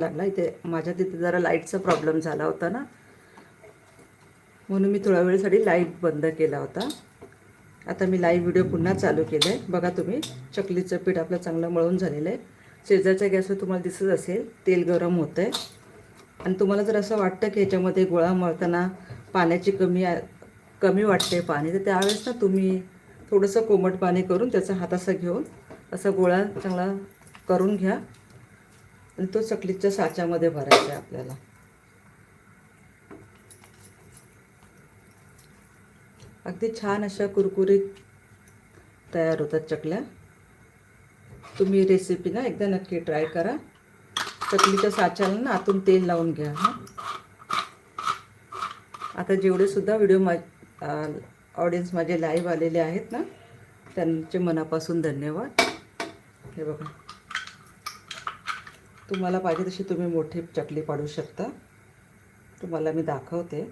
लागला. इथे माझ्या तिथे जरा लाईटचा प्रॉब्लेम झाला होता ना. म्हणून मी थोड्या वेळेसाठी लाइट बंद केला होता. आता मी लाईव्ह व्हिडिओ पुन्हा चालू केलं आहे बघा तुम्ही चकलीचं पीठ आपलं चांगलं मळून झालेलं आहे. शेजारच्या गॅसवर तुम्हाला दिसत असेल तेल गरम होतं आहे आणि तुम्हाला जर असं वाटतं की ह्याच्यामध्ये गोळा मळताना पाण्याची कमी कमी वाटते पाणी तर त्यावेळेस ना तुम्ही थोडंसं कोमट पाणी करून त्याचा हात असा घेऊन असा गोळा चांगला करून घ्या. आणि तो चकलीच्या साच्यामध्ये भरायचा आहे आपल्याला. अगदी छान अशा कुरकुरीत तयार होतात चकल्या. तुम्ही रेसिपी ना एकदा नक्की ट्राय करा. चकलीच्या साच्याला ना आतून तेल लावून घ्या हां. आता जेवढे सुद्धा व्हिडिओ मा ऑडियन्स माझे लाईव्ह आलेले आहेत ना त्यांचे मनापासून धन्यवाद. हे बघा. तुम्हाला पाहिजे तशी तुम्ही मोठी चकली पाडू शकता. तुम्हाला मी दाखवते.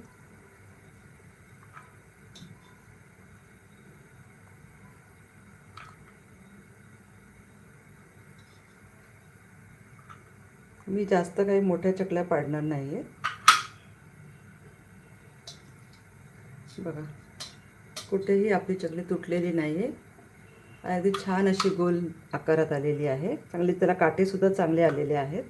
मी जास्त काही मोठ्या चकल्या पाडणार नाही आहे बघा कुठेही आपली चकली तुटलेली नाही आहे आणि अगदी छान अशी गोल आकारात आलेली आहे. चांगली त्याला काटेसुद्धा चांगले आलेले आहेत.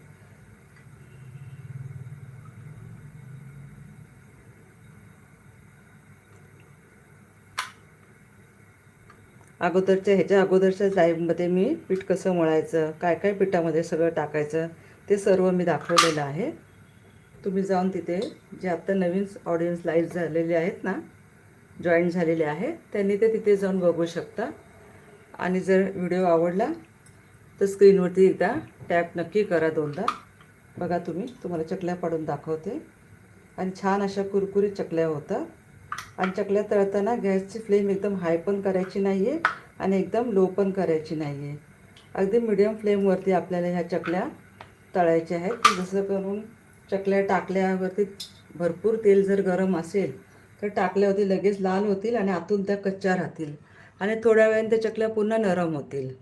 अगोदरच्या ह्याच्या अगोदरच्या लाईव्हमध्ये मी पीठ कसं मळायचं काय काय पिठामध्ये सगळं टाकायचं ते सर्व मी दाखवलेलं आहे. तुम्ही जाऊन तिथे जे आत्ता नवीन ऑडियन्स लाईव्ह झालेले आहेत ना जॉईन झालेले आहेत त्यांनी ते तिथे जाऊन बघू शकता. आणि जर व्हिडिओ आवडला तर स्क्रीनवरती एकदा टॅप नक्की करा दोनदा. बघा तुम्ही तुम्हाला चकल्या पाडून दाखवते. आणि छान अशा कुरकुरीत चकल्या होतात आणि चकल्या तळताना गॅसची फ्लेम एकदम हाय पण करायची नाही आहे आणि एकदम लो पण करायची नाही आहे अगदी मिडियम फ्लेमवरती आपल्याला ह्या चकल्या तळायच्या आहेत. जसं करून चकल्या टाकल्यावरती भरपूर तेल जर गरम असेल तर टाकल्यावरती लगेच लाल होतील आणि आतून त्या कच्च्या राहतील. आणि थोड्या वेळाने त्या चकल्या पुन्हा नरम होतील.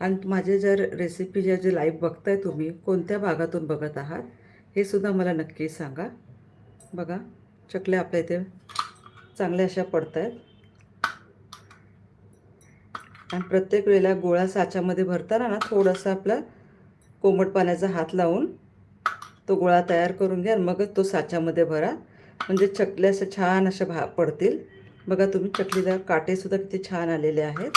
आणि माझे जर रेसिपी ज्या जे लाईव्ह बघताय तुम्ही कोणत्या भागातून बघत आहात हे सुद्धा मला नक्की सांगा. बघा चकल्या आपल्या इथे चांगल्या अशा पडत आहेत आणि प्रत्येक वेळेला गोळा साच्यामध्ये भरताना ना थोडासा आपला कोमट पाण्याचा हात लावून तो गोळा तयार करून घ्या आणि मगच तो साच्यामध्ये भरा. म्हणजे चकल्या अशा छान अशा भा पडतील. बघा तुम्ही चकलीदार काटेसुद्धा किती छान आलेले आहेत.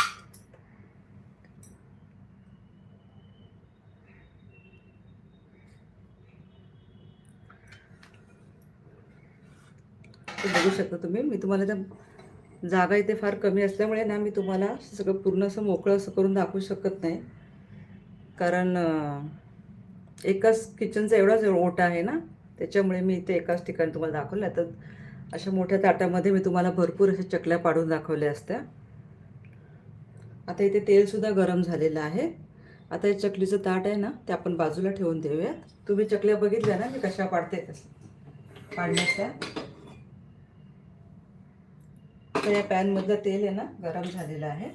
ते बघू शकता तुम्ही मी तुम्हाला त्या जागा इथे फार कमी असल्यामुळे ना मी तुम्हाला सगळं पूर्ण असं मोकळं असं करून दाखवू शकत नाही. कारण एकाच किचनचा एवढाच ओटा आहे ना त्याच्यामुळे मी इथे एकाच ठिकाणी तुम्हाला दाखवलं. तर अशा मोठ्या ताटामध्ये मी तुम्हाला भरपूर अशा चकल्या पाडून दाखवल्या असत्या. आता इथे तेलसुद्धा गरम झालेलं आहे. आता हे चकलीचं ताट आहे ना ते आपण बाजूला ठेवून देऊयात. तुम्ही चकल्या बघितल्या ना मी कशा पाडते कसं पाडण्याच्या? तर या पॅनमधलं तेल आहे ना गरम झालेलं आहे.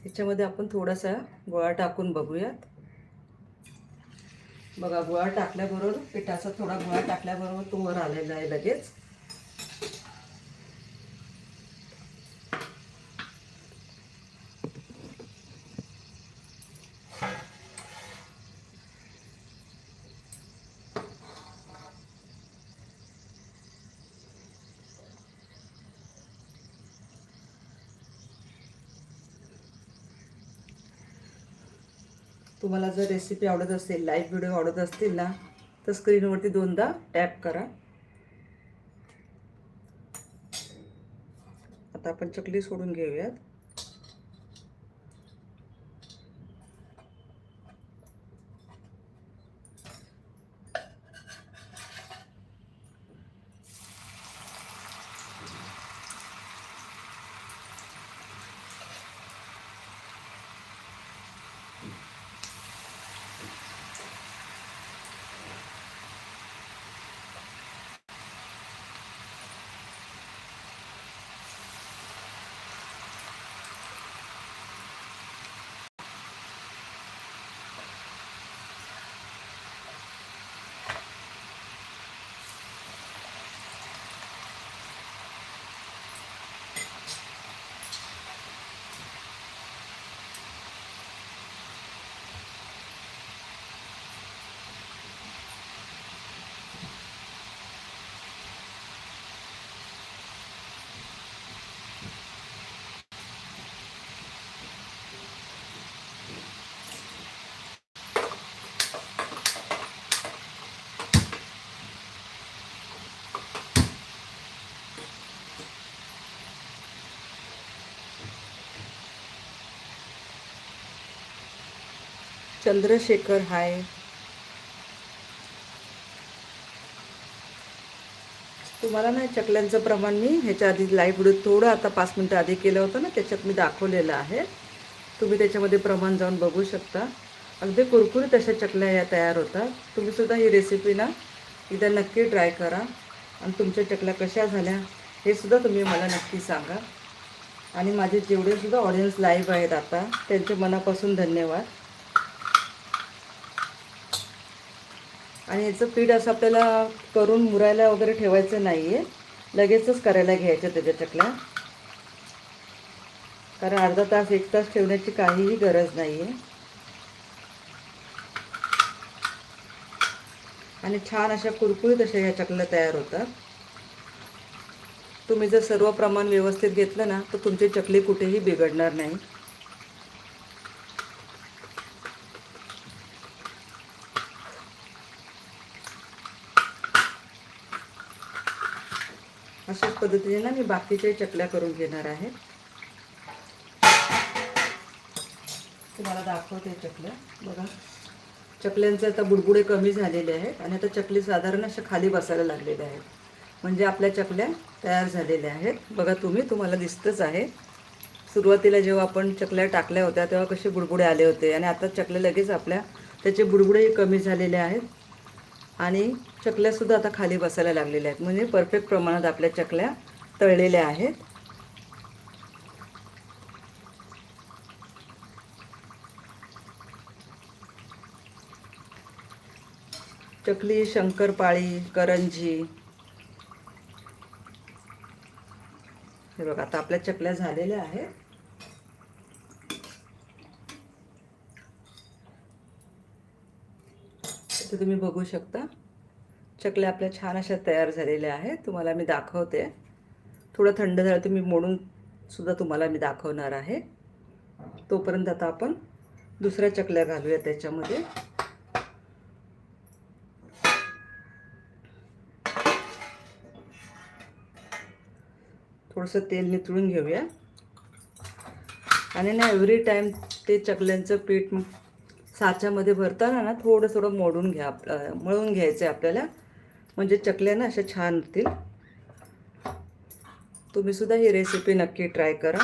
ह्याच्यामध्ये आपण थोडासा गोळा टाकून बघूयात. बघा गुळा टाकल्याबरोबर पिठाचा थोडा गुळा टाकल्याबरोबर तो वर आलेला आहे लगेच. तुम्हाला जर रेसिपी आवडत असेल लाईव्ह व्हिडिओ आवडत असतील ना तर स्क्रीनवरती दोनदा टॅप करा. आता आपण चकली सोडून घेऊयात. चंद्रशेखर हाय. तुम्हाला ना चकल्यांचं प्रमाण मी ह्याच्या आधी लाईव्ह थोडं आता पाच मिनटं आधी केलं होतं ना त्याच्यात मी दाखवलेलं आहे. तुम्ही त्याच्यामध्ये प्रमाण जाऊन बघू शकता. अगदी कुरकुरीत अशा चकल्या या तयार होतात. तुम्ही सुद्धा ही रेसिपी ना एकदा नक्की ट्राय करा. आणि तुमच्या चकल्या कशा झाल्या हे सुद्धा तुम्ही मला नक्की सांगा. आणि माझे जेवढे सुद्धा ऑडियन्स लाईव्ह आहेत आता त्यांचे मनापासून धन्यवाद. आणि याचं पीठ असं आपल्याला करून मुरायला वगैरे ठेवायचं नाही आहे लगेचच करायला घ्यायचं त्याच्या चकल्या. कारण अर्धा तास एक तास ठेवण्याची काहीही गरज नाही आहे आणि छान अशा कुरकुरीत अशा ह्या चकल्या तयार होतात. तुम्ही जर सर्व प्रमाण व्यवस्थित घेतलं ना तर तुमची चकली कुठेही बिघडणार नाही अशाच पद्धतीने ना मी बाकीच्या चकल्या करून घेणार आहे. तुम्हाला दाखवते चकल्या. बघा. चकल्यांचे आता बुडबुडे कमी झालेले आहेत आणि आता चकली साधारण अशा खाली बसायला लागलेल्या आहेत. म्हणजे आपल्या चकल्या तयार झालेल्या आहेत. बघा तुम्ही तुम्हाला दिसतंच आहे. सुरुवातीला जेव्हा आपण चकल्या टाकल्या होत्या तेव्हा कसे बुडबुडे आले होते. आणि आता चकले लगेच आपल्या त्याचे बुडबुडेही कमी झालेले आहेत. आणि चकल्यासुद्धा आता खाली बसायला लागलेल्या आहेत. म्हणजे परफेक्ट प्रमाणात आपल्या चकल्या तळलेल्या आहेत. चकली शंकरपाळी करंजी. हे बघा आता आपल्या चकल्या झालेल्या आहेत. इथे तुम्ही बघू शकता. चकल्या आपल्या छान अशा तयार झालेल्या आहेत. तुम्हाला मी दाखवते. थोडं थंड झालं तुम्ही मोडून सुद्धा तुम्हाला मी दाखवणार आहे. तोपर्यंत आता आपण दुसऱ्या चकल्या घालूया त्याच्यामध्ये. थोडंसं तेल नितळून घेऊया. आणि ना एव्हरी टाईम ते चकल्यांचं पीठ साच्यामध्ये भरताना ना थोडं थोडं मोडून घ्या आप मळून घ्यायचं आहे आपल्याला. म्हणजे चकल्या ना अशा छान होतील. तुम्ही सुद्धा ही रेसिपी नक्की ट्राय करा.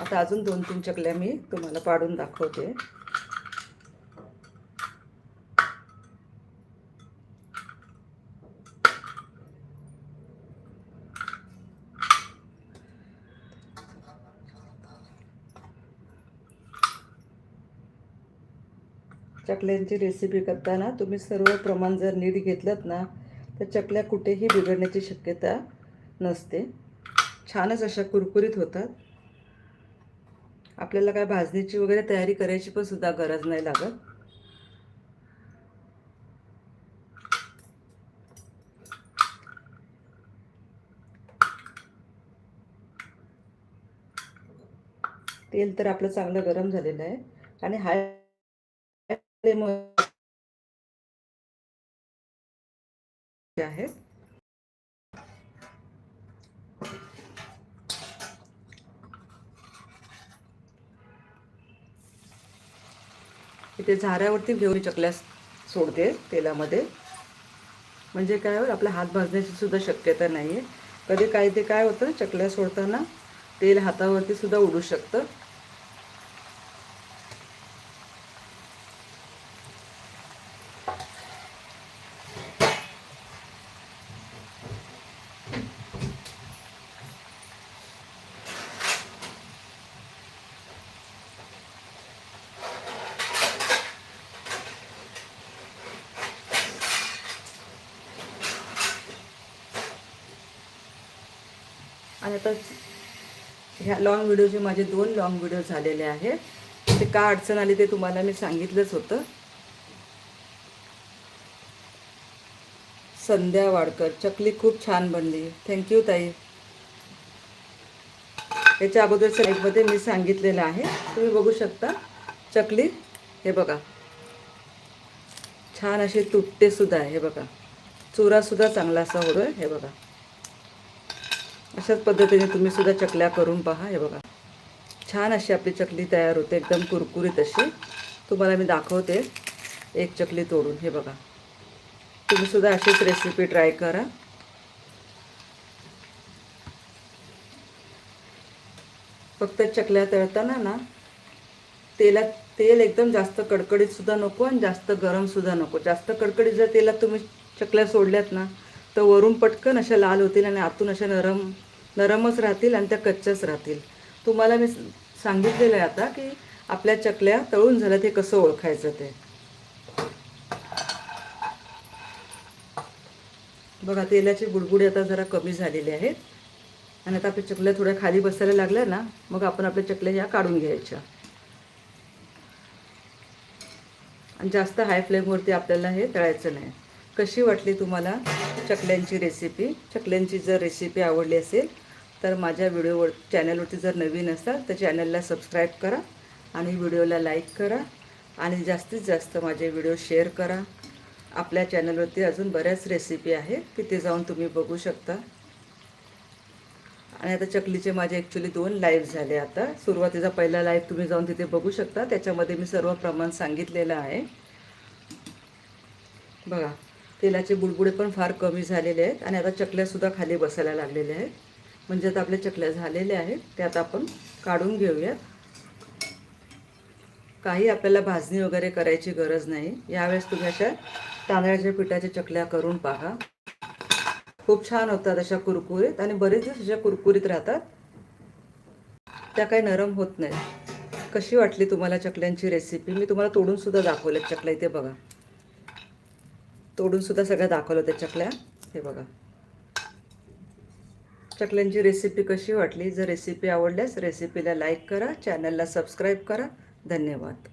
आता अजून दोन तीन चकल्या मी तुम्हाला पाडून दाखवते. चकल्यांची रेसिपी करताना तुम्ही सर्व प्रमाण जर नीट घेतलं ना तर चकल्या कुठेही बिघडण्याची शक्यता नसते. छानच अशा कुरकुरीत होतात. आपल्याला काय भाजणीची वगैरे तयारी करायची पण सुद्धा गरज नाही लागत. तेल तर आपलं चांगलं गरम झालेलं आहे. आणि हाय आहेत. इथे झाऱ्यावरती घेऊन चकल्या सोडते तेलामध्ये. म्हणजे काय होईल आपला हात भाजण्याची सुद्धा शक्यता नाही आहे कधी काही ते काय होतं चकल्या सोडताना तेल हातावरती सुद्धा उडू शकतं. आणि आता ह्या लॉंग व्हिडिओचे माझे दोन लॉंग व्हिडिओ झालेले आहेत. ते का अडचण आली ते तुम्हाला मी सांगितलंच होतं. संध्या वाडकर चकली खूप छान बनली. थँक्यू ताई. याच्या अगोदरच्या लाईफमध्ये मी सांगितलेलं आहे. तुम्ही बघू शकता चकली हे बघा. छान असे तुटतेसुद्धा आहे हे बघा. चुरासुद्धा चांगला असा होतोय हे बघा. अशाच पद्धतीने तुम्ही सुद्धा चकल्या करून पहा हे बघा. छान अशी आपली चकली तयार होते एकदम कुरकुरीत अशी. तुम्हाला मी दाखवते एक चकली तोडून हे बघा. तुम्ही सुद्धा अशीच रेसिपी ट्राय करा. फक्त चकल्या तळताना ना तेलात तेल एकदम जास्त कडकडीत सुद्धा नको आणि जास्त गरम सुद्धा नको. जास्त कडकडीत जर तेलात तुम्ही चकल्या सोडल्यात ना तर वरून पटकन अशा लाल होतील आणि आतून अशा नरम नरमच राहतील आणि त्या कच्च्याच राहतील. तुम्हाला मी सांगितलेलं आहे आता की आपल्या चकल्या तळून झाल्या ते कसं ओळखायचं ते. बघा तेलाची गुडगुडी आता जरा कमी झालेली आहेत आणि आता आपल्या चकल्या थोड्या खाली बसायला लागल्या ना मग आपण आपल्या चकल्या ह्या काढून घ्यायच्या. आणि जास्त हाय फ्लेमवरती आपल्याला हे तळायचं नाही. कशी वाटली तुम्हाला चकल्यांची रेसिपी चकल्यांची जर रेसिपी आवडली असेल तर माझ्या व्हिडिओवर चॅनलवरती जर नवीन असाल तर चॅनलला सबस्क्राईब करा आणि व्हिडिओला लाईक करा आणि जास्तीत जास्त माझे व्हिडिओ शेअर करा. आपल्या चॅनलवरती अजून बऱ्याच रेसिपी आहेत तिथे जाऊन तुम्ही बघू शकता. आणि आता चकलीचे माझे ॲक्च्युली दोन लाईव्ह झाले आता. सुरुवातीचा पहिला लाईव्ह तुम्ही जाऊन तिथे बघू शकता. त्याच्यामध्ये मी सर्व प्रमाण सांगितलेलं आहे. बघा तेलाचे बुडबुडे पण फार कमी झालेले आहेत आणि आता चकल्यासुद्धा खाली बसायला लागलेल्या आहेत. म्हणजे आता आपल्या चकल्या झालेल्या आहेत त्या आता आपण काढून घेऊयात. काही आपल्याला भाजणी वगैरे करायची गरज नाही. यावेळेस तुम्ही अशा तांदळाच्या पिठाच्या चकल्या करून पहा. खूप छान होतात अशा कुरकुरीत आणि बरेच दिवस अशा कुरकुरीत राहतात. त्या काही नरम होत नाहीत कशी वाटली तुम्हाला चकल्यांची रेसिपी मी तुम्हाला तोडूनसुद्धा दाखवल्या चकल्या. इथे बघा. तोडूनसुद्धा सगळ्या दाखवलं त्या चकल्या. हे बघा. चकल्यांची रेसिपी कशी वाटली? जर रेसिपी आवडल्यास रेसिपीला लाईक करा चॅनलला सबस्क्राईब करा. धन्यवाद.